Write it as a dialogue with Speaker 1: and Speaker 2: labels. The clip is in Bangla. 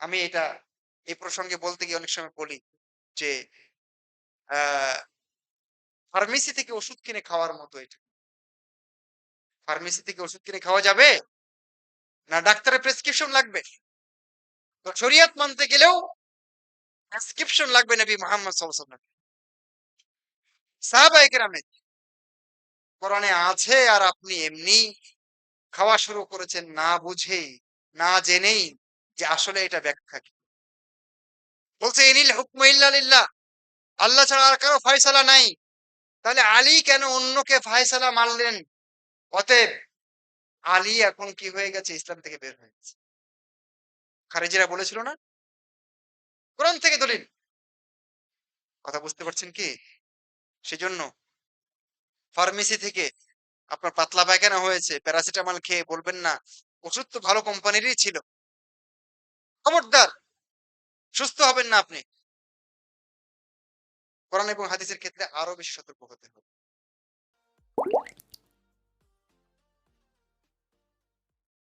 Speaker 1: আমি এটা, এই প্রসঙ্গে বলতে গিয়ে অনেক সময় বলি যে ফার্মেসি থেকে ওষুধ কিনে খাওয়ার মতো এটা। ফার্মেসি থেকে ওষুধ কিনে খাওয়া যাবে? না ডাক্তারের প্রেসক্রিপশন লাগবে? তো শরিয়াত মানতে গেলেও প্রেসক্রিপশন লাগবে নবী মোহাম্মদ সাল্লাল্লাহু সাহাবায়ে কেরামের। কোরআনে আছে আর আপনি এমনি খাওয়া শুরু করেছেন না বুঝেই, না জেনেই। যে আসলে এটা ব্যাখ্যা কি? বলছে ইনিল হুকম ইল্লা আল্লাহ ছাড়া আর কারও ফয়সালা নাই। তাহলে আলী কেন অন্যকে ফয়সালা মানলেন? অতএব আলী এখন কি হয়ে গেছে? ইসলাম থেকে বের হয়ে গেছে। খারেজিরা বলেছিল না? কোরআন থেকে দলিল। কথা বুঝতে পারছেন কি? সেজন্য ফার্মেসি থেকে আপনার পাতলা পায়খানা হয়েছে, প্যারাসিটামল খেয়ে বলবেন না। ওষুধ তো ভালো কোম্পানিরই ছিল। খবরদার সুস্থ হবেন না আপনি। কোরআন এবং হাদিসের ক্ষেত্রে আরও বেশি সতর্ক হতে হবে।